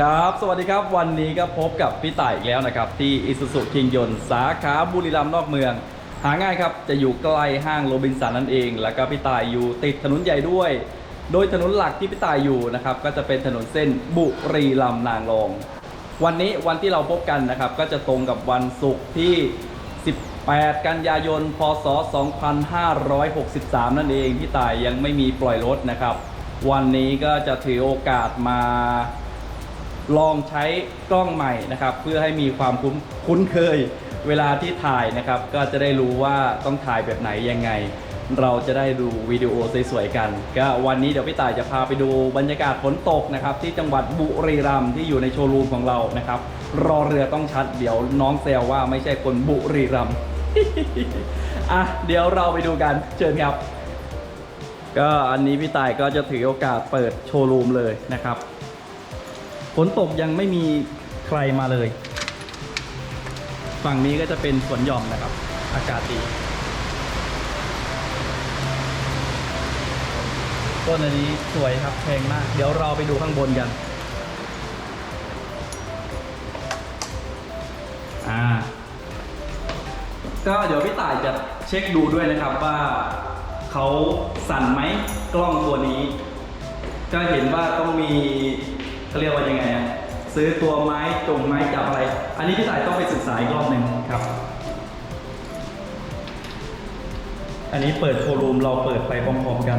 ครับ สวัสดีครับ วันนี้ก็พบกับพี่ต่ายอีกแล้วนะครับ ที่อิสุสุคิงยนสาขาบุรีรัมย์นอกเมือง หาง่ายครับ จะอยู่ใกล้ห้างโรบินสันนั่นเอง แล้วก็พี่ต่ายอยู่ติดถนนใหญ่ด้วย โดยถนนหลักที่พี่ต่ายอยู่นะครับ ก็จะเป็นถนนเส้นบุรีรัมย์นางรอง วันนี้วันที่เราพบกันนะครับ ก็จะตรงกับวันศุกร์ที่ 18 กันยายน พศ 2563 นั่นเอง พี่ต่ายยังไม่มีปล่อยรถนะครับ วันนี้ก็จะถือโอกาสมา ลองใช้กล้องใหม่นะครับ เพื่อให้มีความคุ้นคุ้นเคยเวลาที่ถ่ายนะครับ ก็จะได้รู้ว่าต้องถ่ายแบบไหนยังไง เราจะได้ดูวิดีโอสวยๆกัน ก็วันนี้เดี๋ยวพี่ต่ายจะพาไปดูบรรยากาศฝนตกนะครับ ที่จังหวัดบุรีรัมย์ที่อยู่ในโชว์รูมของเรานะครับ รอเรือต้องชัด เดี๋ยวน้องแซวว่าไม่ใช่คนบุรีรัมย์อะเดี๋ยวเราไปดูกันเชิญครับ ก็อันนี้พี่ต่ายก็จะถือโอกาสเปิดโชว์รูมเลยนะครับ ฝนตกยังไม่มีใครมาเลย ฝั่งนี้ก็จะเป็นสวนหย่อมนะครับ อากาศดีต้นอันนี้สวยครับแพงมาก เดี๋ยวเราไปดูข้างบนกัน อ่า ก็เดี๋ยวพี่ต่ายจะเช็คดูด้วยนะครับว่าเขาสั่นไหมกล้องตัวนี้ ก็เห็นว่าต้องมี เขาเรียกว่ายังไงอะซื้อตัวไม้จงไม้จับอะไร อันนี้พี่ต่ายต้องไปศึกษาอีกรอบหนึ่งครับ อันนี้เปิดโชว์รูมเราเปิดไปพร้อมๆกัน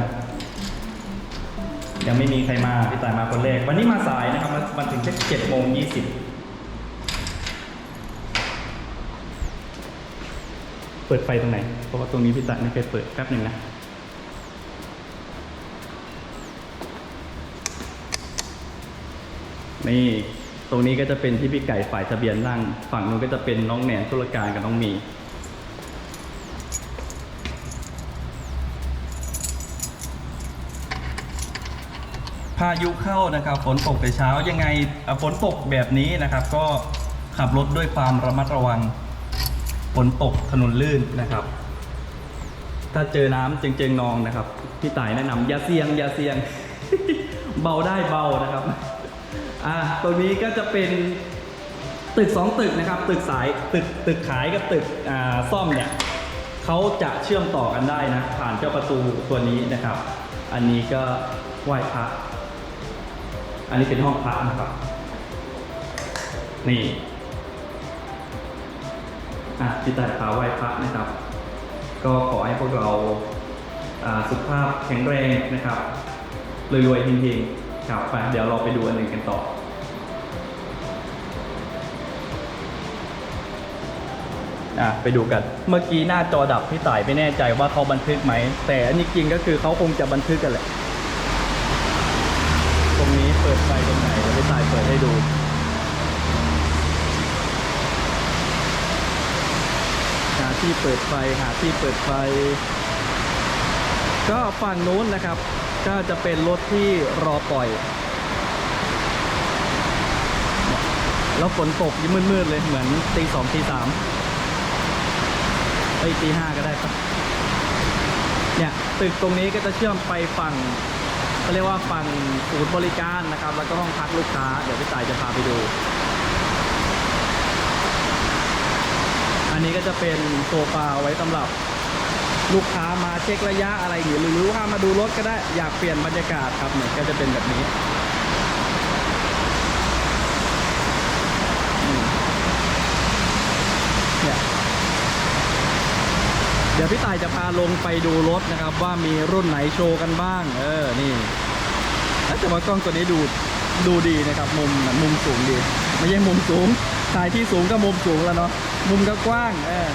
ยังไม่มีใครมาพี่ต่ายมาคนแรก วันนี้มาสายนะครับมามาถึงแค่เจ็ดโมงยี่สิบเปิดไฟตรงไหน เพราะว่าตรงนี้พี่ต่ายไม่เคยเปิดแป๊บหนึ่งนะ นี่ตรงนี้ก็จะเป็นที่พี่ไก่ฝ่ายทะเบียนนั่ง ฝั่งนู้นก็จะเป็นน้องแหนนธุรการกับน้องมี พายุเข้านะครับ ฝนตกแต่เช้ายังไงฝนตกแบบนี้นะครับ ก็ขับรถด้วยความระมัดระวังฝนตกถนนลื่นนะครับ ถ้าเจอน้ำเจิงๆนองนะครับ พี่ต่ายแนะนำอย่าเสี่ยงอย่าเสี่ยง เบาได้เบานะครับ อ่าตรงนี้ก็จะเป็นตึกสองตึกนะครับ ตึกสายตึกตึกขายกับตึกอ่าซ่อมเนี่ยเขาจะเชื่อมต่อกันได้นะ ผ่านเจ้าประตูตัวนี้นะครับ อันนี้ก็ไหว้พระอันนี้เป็นห้องพระนะครับ นี่อะพี่แต่พาไหว้พระนะครับ ก็ขอให้พวกเราอ่าสุขภาพแข็งแรงนะครับรวยๆเฮงๆครับไปเดี๋ยวเราไปดูอันหนึ่งกันต่อ อะไปดูกัน เมื่อกี้หน้าจอดับพี่ต่ายไม่แน่ใจว่าเขาบันทึกไหม แต่อันนี้จริงก็คือเขาคงจะบันทึกกันแหละ ตรงนี้เปิดไฟตรงไหนเดี๋ยวพี่ต่ายเปิดให้ดูหาที่เปิดไฟหาที่เปิดไฟ ก็ฝั่งนู้นนะครับ ก็จะเป็นรถที่รอปล่อย แล้วฝนตกยิ่งมืดๆเลยเหมือนตีสองตีสาม อ้ยตีห้าก็ได้ปะเนี่ยตึกตรงนี้ก็จะเชื่อมไปฝั่งเขาเรียกว่าฝั่งศูนย์บริการนะครับ แล้วก็ห้องพักลูกค้า เดี๋ยวพี่ต่ายจะพาไปดู อันนี้ก็จะเป็นโซฟาไว้สำหรับลูกค้ามาเช็คระยะอะไรอย่างเงี้ยหรือว่ามาดูรถก็ได้อยากเปลี่ยนบรรยากาศครับเนี่ยก็จะเป็นแบบนี้อืมเนี่ยเดี๋ยวพี่ต่ายจะพาลงไปดูรถนะครับ ว่ามีรุ่นไหนโชว์กันบ้าง เออ นี่แล้วแต่ว่ากล้องตัวนี้ดูดูดีนะครับ มุมมุมสูงดี ไม่ใช่มุมสูงถ่ายที่สูงก็มุมสูงแล้วเนาะ มุมก็กว้าง เออ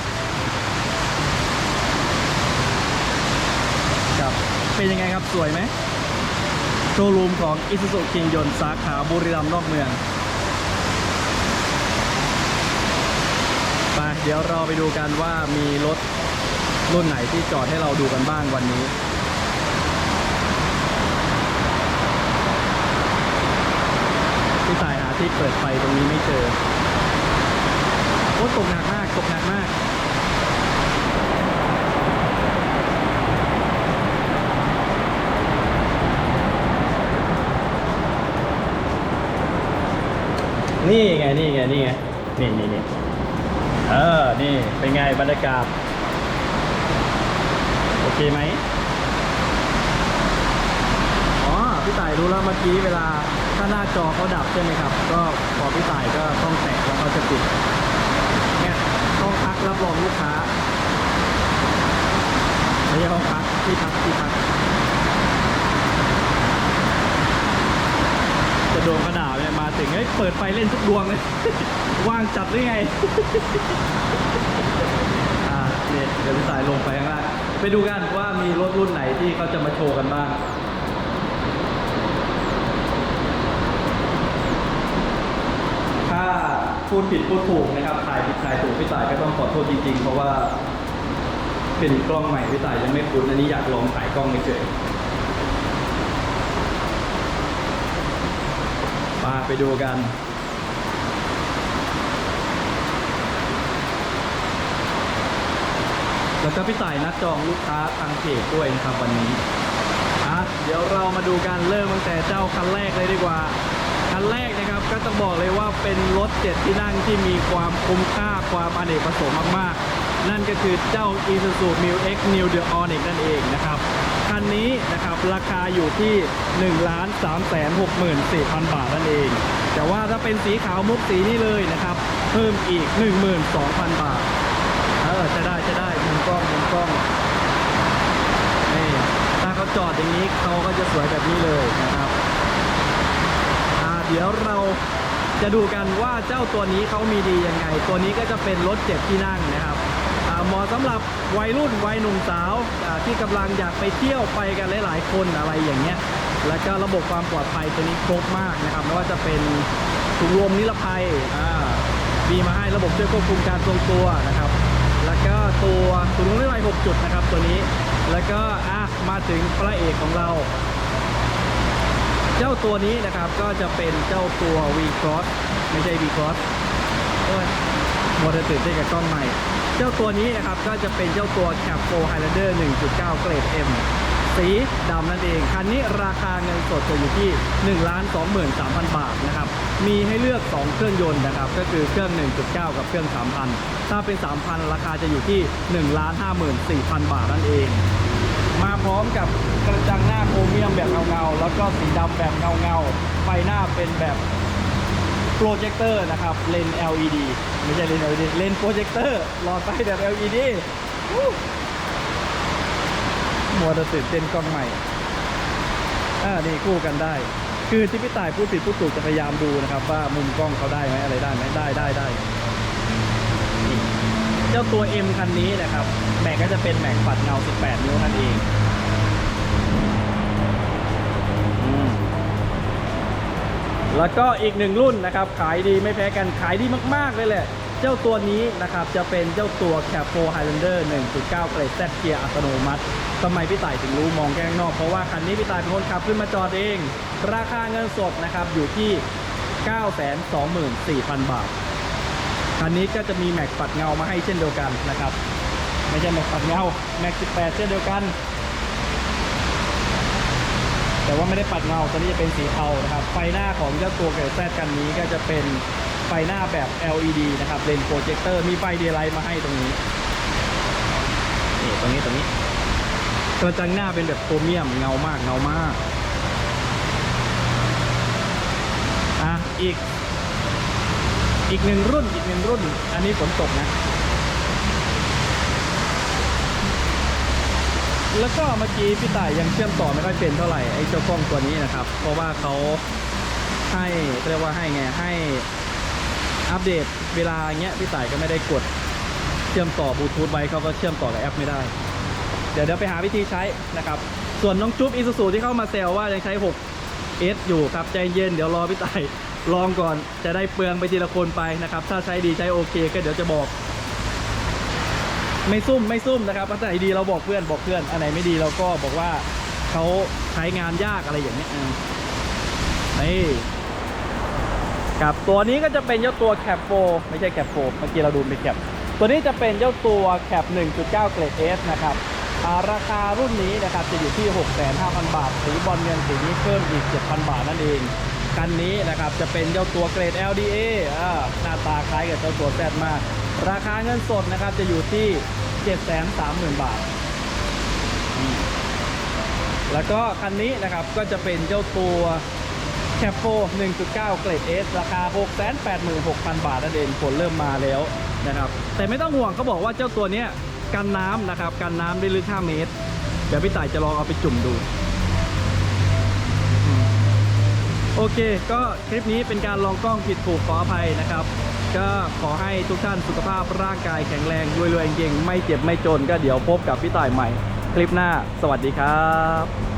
ครับ เป็นยังไงครับ สวยไหมโชว์รูมของ i s u z u King ยนสาขาบุรีรัมย์นอกเมืองไปเดี๋ยวเราไปดูกันว่ามีรถ รุ่นไหนที่จอดให้เราดูกันบ้างวันนี้พี่สายหาที่เปิดไฟตรงนี้ไม่เจอโอ้ตกหนักมากตกหนักมากนี่ไง นี่ไง นี่ไง นี่นี่นี่เออ นี่ เป็นไงบรรยากาศ อเคไหมอ๋อพี่ต่ายรู้แล้วเมื่อกี้เวลาถ้าหน้าจอเขาดับใช่ไหมครับ ก็พอพี่ต่ายก็ต้องแตะแล้วเขาจะปิดเนี่ยต้องพักรับรองลูกค้าไม่ใช่ห้องพักที่พักที่พักจะดวงกระดาษเนี่ยมาถึงเฮ้ยเปิดไฟเล่นทุกดวงเลยว่างจัดหรือไง อ่าเนี่ยเดี๋ยวพี่สายลงไปข้างล่าง ไปดูกันว่ามีรถรุ่นไหนที่เขาจะมาโชว์กันบ้างถ้าพูดผิดพูดถูกนะครับถ่ายผิดถ่ายถูกพี่ต่ายก็ต้องขอโทษจริงๆ เพราะว่าเป็นกล้องใหม่พี่ต่ายยังไม่คุ้นอันนี้อยากลองถ่ายกล้องเฉยมาไปดูกัน แล้วก็พี่ต่ายนัดจองลูกค้าทางเพจด้วยนะครับวันนี้อะเดี๋ยวเรามาดูกันเริ่มตั้งแต่เจ้าคันแรกเลยดีกว่า คันแรกนะครับก็ต้องบอกเลยว่าเป็นรถเจ็ดที่นั่งที่มีความคุ้มค่าความอเนกประสงค์มากๆ นั่นก็คือเจ้า Isuzu Mu X New The Onyx นั่นเองนะครับคันนี้นะครับราคาอยู่ที่ 1 3 6 4 0 0 0 บาทนั่นเอง แต่ว่าถ้าเป็นสีขาวมุกสีนี่เลยนะครับ เพิ่มอีก 12,000 บาท เออจะได้จะได้ กล้องนี่ถ้าเขาจอดอย่างนี้เขาก็จะสวยแบบนี้เลยนะครับอ่าเดี๋ยวเราจะดูกันว่าเจ้าตัวนี้เขามีดียังไง ตัวนี้ก็จะเป็นรถเจ็ดที่นั่งนะครับเหมาะสำหรับวัยรุ่นวัยหนุ่มสาวที่กำลังอยากไปเที่ยวไปกันหลายๆคนอะไรอย่างเงี้ยแล้วก็ระบบความปลอดภัยตัวนี้ครบมากนะครับไม่ว่าจะเป็นถุงลมนิรภัยมีมาให้ระบบช่วยควบคุมการทรงตัวนะครับ ตัวถุงลมนิรภัย6จุดนะครับตัวนี้ แล้วก็อะมาถึงพระเอกของเรา เจ้าตัวนี้นะครับก็จะเป็นเจ้าตัว V Cross ไม่ใช่ V Cross โอ้ยโมเดลตื่นเต้นกับกล้องใหม่ เจ้าตัวนี้นะครับก็จะเป็นเจ้าตัว Cap 4 Highlander 1.9 เกรด M สีดำนั่นเอง คันนี้ราคาเงินสดจะอยู่ที่1 23,000 บาทนะครับ มีให้เลือก 2 เครื่องยนต์นะครับ ก็คือเครื่อง 1.9 กับเครื่อง 3,000 ถ้าเป็น 3,000 ราคาจะอยู่ที่1,54,000 บาทนั่นเองมาพร้อมกับกระจังหน้าโครเมียมแบบเงาๆ แล้วก็สีดำแบบเงาๆ ไฟหน้าเป็นแบบโปรเจคเตอร์นะครับ เลน LED ไม่ใช่เลน LED เลนโปรเจคเตอร์หลอดไฟแบบ LED มัวแต่ตื่นเต้นกล้องใหม่ อ่า นี่คู่กันได้ คือที่พี่ต่ายพูดผิดพูดถูกจะพยายามดูนะครับ ว่ามุมกล้องเขาได้ไหมอะไรได้ไหมได้ได้ได้ เจ้าตัว M คันนี้นะครับ แม็กก็จะเป็นแม็กปัดเงา 18 นิ้วนั่นเองอแล้วก็อีกหนึ่งรุ่นนะครับ ขายดีไม่แพ้กันขายดีมาก ๆ เลยแหละ เจ้าตัวนี้นะครับจะเป็นเจ้าตัว c a p 4 Highlander 1.9 เกรด Z เกียร์อัตโนมัติทำไมพี่ต่ายถึงรู้มองแก้งนอก เพราะว่าคันนี้พี่ต่ายเป็นคนขับขึ้นมาจอดเอง ราคาเงินสดนะครับอยู่ที่ 924,000 บาท คันนี้ก็จะมีแม็กปัดเงามาให้เช่นเดียวกันนะครับ ไม่ใช่แม็กปัดเงาแม็ก 18 เช่นเดียวกัน แต่ว่าไม่ได้ปัดเงาตัวนี้จะเป็นสีเทานะครับ ไฟหน้าของเจ้าตัวเกรดแซดกันนี้ก็จะเป็น ไฟหน้าแบบ LED นะครับเลนโปรเจคเตอร์มีไฟเดียไลท์มาให้ตรงนี้นี่ตรงนี้ตรงนี้กระจังหน้าเป็นแบบโครเมียมเงามากเงามากอะอีก อีกหนึ่งรุ่นอีกหนึ่งรุ่น อันนี้ฝนตกนะ แล้วก็เมื่อกี้พี่ต่ายยังเชื่อมต่อไม่ค่อยเป็นเท่าไหร่ไอ้เจ้ากล้องตัวนี้นะครับ เพราะว่าเขาให้เรียกว่าให้ไงให้ อัปเดตเวลาเงี้ยพี่ต่ายก็ไม่ได้กดเชื่อมต่อบลูทูธไว้เขาก็เชื่อมต่อกับแอปไม่ได้ เดี๋ยวเดี๋ยวไปหาวิธีใช้นะครับ ส่วนน้องจุ๊บอีซูซูที่เข้ามาแซวว่ายังใช้ 6S อยู่ครับใจเย็นเดี๋ยวรอพี่ต่ายลองก่อนจะได้เปลืองไปทีละคนไปนะครับ ถ้าใช้ดีใช้โอเค ก็เดี๋ยวจะบอก ไม่ซุ่มไม่ซุ่มนะครับอันไหนดีเราบอกเพื่อนบอกเพื่อนอันไหนไม่ดีเราก็บอกว่าเขาใช้งานยากอะไรอย่างเงี้ยอื มนี่กับตัวนี้ก็จะเป็นเจ้าตัวแคปโฟไม่ใช่แคปโฟเมื่อกี้เราดูเป็นแคปตัวนี้จะเป็นเจ้าตัวแคป 1.9 เกรด S นะครับราคารุ่นนี้นะครับจะอยู่ที่ 65,000 บาท สีบอลเงินสีนี้เพิ่มอีก 7,000 บาทนั่นเองคันนี้นะครับจะเป็นเจ้าตัวเกรด LDA หน้าตาคล้ายกับเจ้าตัวแซดมาก ราคาเงินสดนะครับจะอยู่ที่ 730,000 บาท แล้วก็คันนี้นะครับก็จะเป็นเจ้าตัว แคปโฟ1.9 เกรด S ราคา 686,000 บาทนั่นเองผลเริ่มมาแล้วนะครับ แต่ไม่ต้องห่วงเขาบอกว่าเจ้าตัวเนี้ยกันน้ำนะครับ กันน้ำได้ลึก 5 เมตร เดี๋ยวพี่ต่ายจะลองเอาไปจุ่มดู โอเค ก็คลิปนี้เป็นการลองกล้องผิดถูกขออภัยนะครับ ก็ขอให้ทุกท่านสุขภาพร่างกายแข็งแรงรวยๆเก่งๆไม่เจ็บไม่จนก็เดี๋ยวพบกับพี่ต่ายใหม่ คลิปหน้า สวัสดีครับ